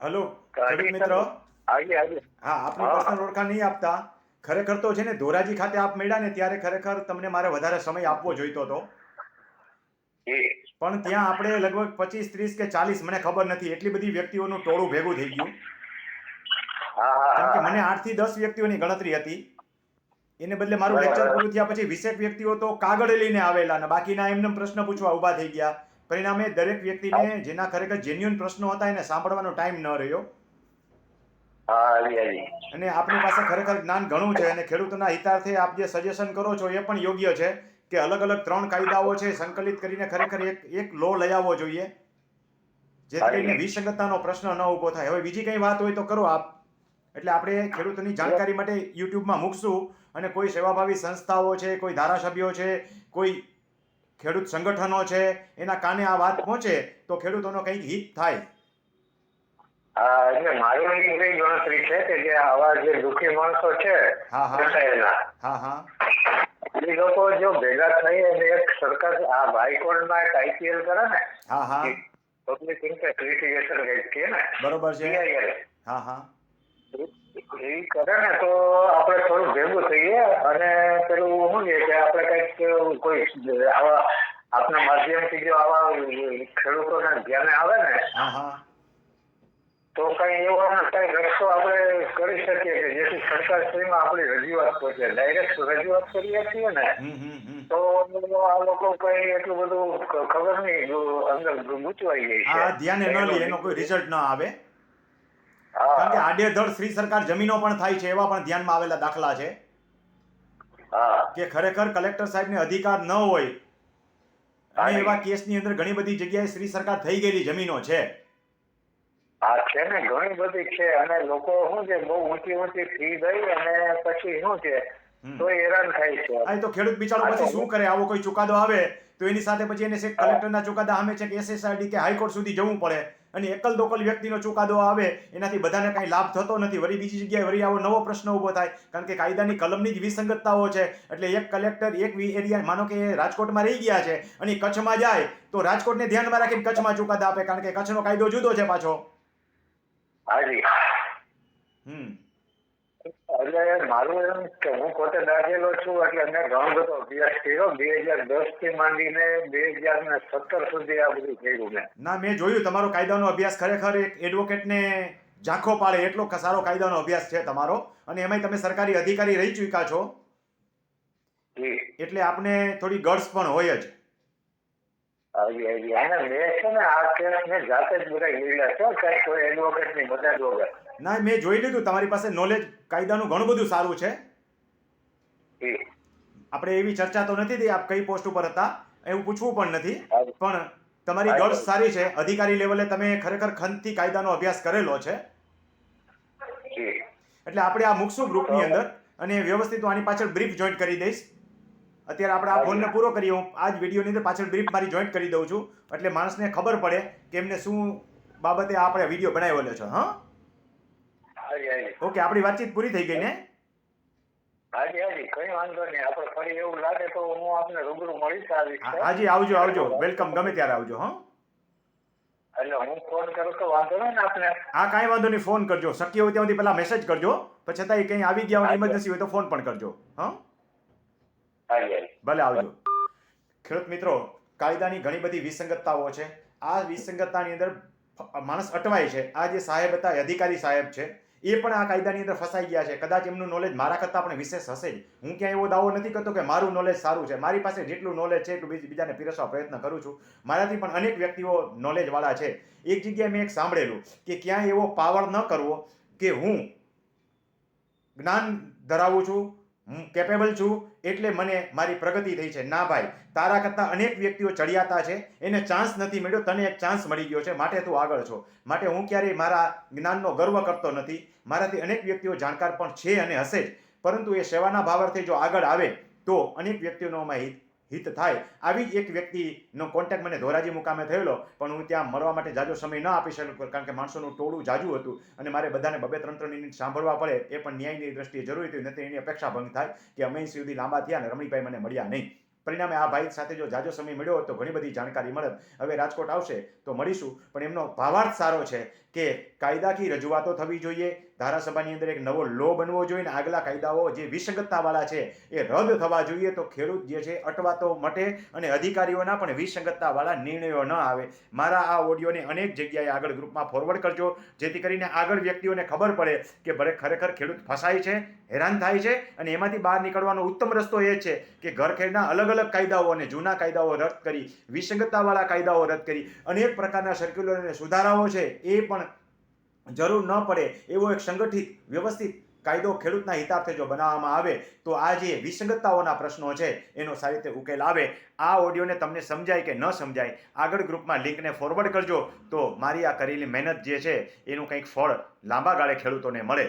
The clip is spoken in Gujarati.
હલો ખેડૂત મિત્ર? હા આપની પર્સનલ ઓળખાણ નહીં આપતા. ખરેખર તો છે ને ધોરાજી ખાતે આપ મળ્યા ને ત્યારે ખરેખર તમને મારે વધારે સમય આપવો જોઈતો હતો. પણ ત્યાં આપણે લગભગ પચીસ ત્રીસ કે ચાલીસ મને ખબર નથી એટલી બધી વ્યક્તિઓનું ટોળું ભેગું થઈ ગયું. કારણ કે મને આઠથી દસ વ્યક્તિઓની ગણતરી હતી. એને બદલે મારું. લેક્ચર પૂરું થયા પછી વીસેક વ્યક્તિઓ તો કાગળ લઈને આવેલા અને બાકીના એમને પ્રશ્ન પૂછવા ઊભા થઈ ગયા. પરિણામે દરેક વ્યક્તિને જેના ખરેખર જેન્યુઅન પ્રશ્નો હતા એને સાંભળવાનો ટાઈમ ન રહ્યો. અને આપની પાસે ખરેખર જ્ઞાન ઘણું છે અને ખેડૂતોના હિતાર્થે આપ જે સજેશન કરો છો એ પણ યોગ્ય છે કે અલગ અલગ ત્રણ કાયદાઓ છે સંકલિત કરીને ખરેખર એક એક લો લઈ આવવો જોઈએ. જેથી કરીને વિસંગતતાનો પ્રશ્ન ન ઊભો થાય. હવે બીજી કઈ વાત હોય તો કરો આપ. એટલે આપણે ખેડૂતોની જાણકારી માટે યુટ્યુબમાં મૂકશું અને કોઈ સેવાભાવી સંસ્થાઓ છે કોઈ ધારાસભ્યો છે કોઈ ખેડૂત સંગઠનો છે એના કાને આ વાત પહોંચે તો ખેડૂતોનો કંઈક હિત થાય. એટલે મારી એવી કઈ ગણતરી છે કે જે આવા જે દુઃખી માણસો છે એ લોકો જો ભેગા થઈ અને એક સરકાર આ હાઈકોર્ટમાં એક આઈપીએલ કરે ને પબ્લિક ઇન્ટરેસ્ટ લિટિગેશન કંઈક કહે ને બરોબર છે. હા હા. એ કરે ને તો આપણે થોડું ભેગું થઈએ અને પેલું શું છે કે આપણે કંઈક કોઈ આવા આપના માધ્યમથી જો આવા ખેડૂતોના ધ્યાને આવે ને તો કઈ એવો કઈ રસ્તો આપણે કરી શકીએ કે જેથી સરકાર શ્રીમાં આપણી રજૂઆત પહોંચે. ડાયરેક્ટ રજૂઆત કરીએ છીએ ને તો આ લોકો કઈ એટલું બધું ખબર નહીં અંદર ગૂંચવાઈ જાય છે. ધ્યાને ન લે એનો કોઈ રિઝલ્ટ ન આવે. કારણ કે આડેધડ શ્રી સરકાર જમીનો પણ થાય છે એવા પણ ધ્યાનમાં આવેલા દાખલા છે. કે ખરેખર કલેક્ટર સાહેબને અધિકાર ન હોય અને એવા કેસની અંદર ઘણી બધી જગ્યાએ શ્રી સરકાર થઈ ગયેલી જમીનો છે. હા છે ને ઘણી બધી છે અને લોકો શું છે બહુ ઊંચી ઊંચી ફી દઈ અને પછી શું છે તો હેરાન થાય છે. તો ખેડૂત બિચારો પછી શું કરે? આવો કોઈ ચુકાદો આવે તો એની સાથે પછી એને છેક કલેક્ટરના ચુકાદા સામે છે કે એસએસઆરડી કે હાઈકોર્ટ સુધી જવું પડે. અને એકલ દોકલ વ્યક્તિનો ચુકાદો આવે, એનાથી બધાને કાંઈ લાભ થતો નથી. વળી બીજી જગ્યાએ વળી આવો નવો પ્રશ્ન ઊભો થાય, કારણ કે કાયદાની કલમની જ વિસંગતતાઓ છે. એટલે એક કલેક્ટર, એક એરિયા, માનો કે રાજકોટમાં રહી ગયા છે અને કચ્છમાં જાય, તો રાજકોટને ધ્યાનમાં રાખીને કચ્છમાં ચુકાદા આપે, કારણ કે કચ્છનો કાયદો જુદો છે પાછો. હાજી. એટલે મારું એમ કે હું પોતે દાખેલો છું એટલે મેં ઘણો બધો અભ્યાસ કર્યો. બે હજાર દસથી માંડીને બે હજાર ને સત્તર સુધી આ બધું કર્યું મેં. ના મેં જોયું તમારો કાયદાનો અભ્યાસ ખરેખર એક એડવોકેટને ઝાંખો પાડે એટલો સારો કાયદાનો અભ્યાસ છે તમારો. અને એમાંય તમે સરકારી અધિકારી રહી ચૂક્યા છો. એટલે આપને થોડી ગર્સ પણ હોય જ. ને મેં જોઈ લીધું તમારી પાસે નોલેજ કાયદાનું ઘણું બધું સારું છે. આપણે એવી ચર્ચા તો નથી થઈ આપ કઈ પોસ્ટ ઉપર હતા એવું પૂછવું પણ નથી. પણ તમારી ગર્લ્સ સારી છે અધિકારી લેવલે તમે ખરેખર ખંતથી કાયદાનો અભ્યાસ કરેલો છે. એટલે આપણે આ મૂકશું ગ્રુપની અંદર અને વ્યવસ્થિત આની પાછળ બ્રીફ જોઈન્ટ કરી દઈશ. અત્યારે આપણે આ ફોનને પૂરો કરીએ. હું આ જ વિડીયોની અંદર પાછળ બ્રીફ મારી જોઈન્ટ કરી દઉં છું. એટલે માણસને ખબર પડે કે એમને શું બાબતે આપણે વીડિયો બનાવેલો છે હા? ઓકે આપણી વાતચીત પૂરી થઈ ગઈ ને? હાજી હાજી. કઈ વાંધો નહીં. આપણે ફરી એવું લાગે તો હું આપને રૂબરૂ મળીશ આ હાજી આવજો આવજો. વેલકમ ગમે ત્યારે આવજો હા? એટલે હું ફોન કરું તો વાંધો નહીં ને આપને? આ કાંઈ વાંધો નહીં. ફોન કરજો. શક્ય હોય ત્યાં સુધી પહેલા મેસેજ કરજો. પછી છતાં કંઈ આવી ગયા હોય ઇમરજન્સી હોય તો ફોન પણ કરજો હા? ભલે આવજો. ખેડૂત મિત્રો, કાયદાની ઘણી બધી વિસંગતતાઓ છે. આ વિસંગતતાની અંદર માણસ અટવાય છે. આ જે સાહેબ હતા અધિકારી સાહેબ છે, એ પણ આ કાયદાની અંદર ફસાઈ ગયા છે. કદાચ એમનું નોલેજ મારા કરતાં પણ વિશેષ હશે જ. હું ક્યાંય એવો દાવો નથી કરતો કે મારું નોલેજ સારું છે. મારી પાસે જેટલું નોલેજ છે એટલું બીજ- બીજાને પીરસવા પ્રયત્ન કરું છું. મારાથી પણ અનેક વ્યક્તિઓ નોલેજવાળા છે. એક જગ્યાએ મેં એક સાંભળેલું કે ક્યાંય એવો પાવર ન કરવો કે હું જ્ઞાન ધરાવું છું હું કેપેબલ છું એટલે મને મારી પ્રગતિ થઈ છે. ના ભાઈ, તારા કરતાં અનેક વ્યક્તિઓ ચડિયાતા છે. એને ચાન્સ નથી મળ્યો, તને એક ચાન્સ મળી ગયો છે. માટે તું આગળ છો. માટે હું ક્યારેય મારા જ્ઞાનનો ગર્વ કરતો નથી. મારાથી અનેક વ્યક્તિઓ જાણકાર પણ છે અને હશે જ. પરંતુ એ સેવાના ભાવાર્થે જો આગળ આવે, તો અનેક વ્યક્તિઓનો હિત હિત થાય. આવી જ એક વ્યક્તિનો કોન્ટેક્ટ મને ધોરાજી મુકામે થયેલો, પણ હું ત્યાં મળવા માટે જાજો સમય ન આપી શકું કારણ કે માણસોનું ટોળું જાજુ હતું અને મારે બધાને બબે ત્રણ ત્રણ મિનિટ સાંભળવા પડે, એ પણ ન્યાયની દ્રષ્ટિએ જરૂરી હતી નથી એની અપેક્ષા ભંગ થાય કે અમે સુધી લાંબા થયા અને રમણીભાઈ મને મળ્યા નહીં. પરિણામે આ ભાઈ સાથે જો જાજો સમય મળ્યો તો ઘણી બધી જાણકારી મળત. હવે રાજકોટ આવશે તો મળીશું, પણ એમનો ભાવાર્થ સારો છે કે કાયદાકીય રજૂઆતો થવી જોઈએ. ધારાસભાની અંદર એક નવો લો બનવો જોઈએ ને આગલા કાયદાઓ જે વિસંગતતાવાળા છે એ રદ થવા જોઈએ તો ખેડૂત જે છે અટવાતો મટે અને અધિકારીઓના પણ વિસંગતતાવાળા નિર્ણયો ન આવે. મારા આ ઓડિયોને અનેક જગ્યાએ આગળ ગ્રુપમાં ફોરવર્ડ કરજો, જેથી કરીને આગળ વ્યક્તિઓને ખબર પડે કે ભલે ખરેખર ખેડૂત ફસાય છે, હેરાન થાય છે અને એમાંથી બહાર નીકળવાનો ઉત્તમ રસ્તો એ છે કે ઘરખેડના અલગ અલગ કાયદાઓ અને જૂના કાયદાઓ રદ કરી, વિસંગતતાવાળા કાયદાઓ રદ કરી, અનેક પ્રકારના સર્ક્યુલર અને સુધારાઓ છે એ પણ જરૂર ન પડે એવો એક સંગઠિત, વ્યવસ્થિત કાયદો ખેડૂતના હિતાર્થે જો બનાવવામાં આવે, તો આ જે વિસંગતતાઓના પ્રશ્નો છે, એનો સારી રીતે ઉકેલ આવે. આ ઓડિયોને તમને સમજાય કે ન સમજાય, આગળ ગ્રુપમાં લિંકને ફોરવર્ડ કરજો, તો મારી આ કરેલી મહેનત જે છે, એનું કંઈક ફળ લાંબા ગાળે ખેડૂતોને મળે.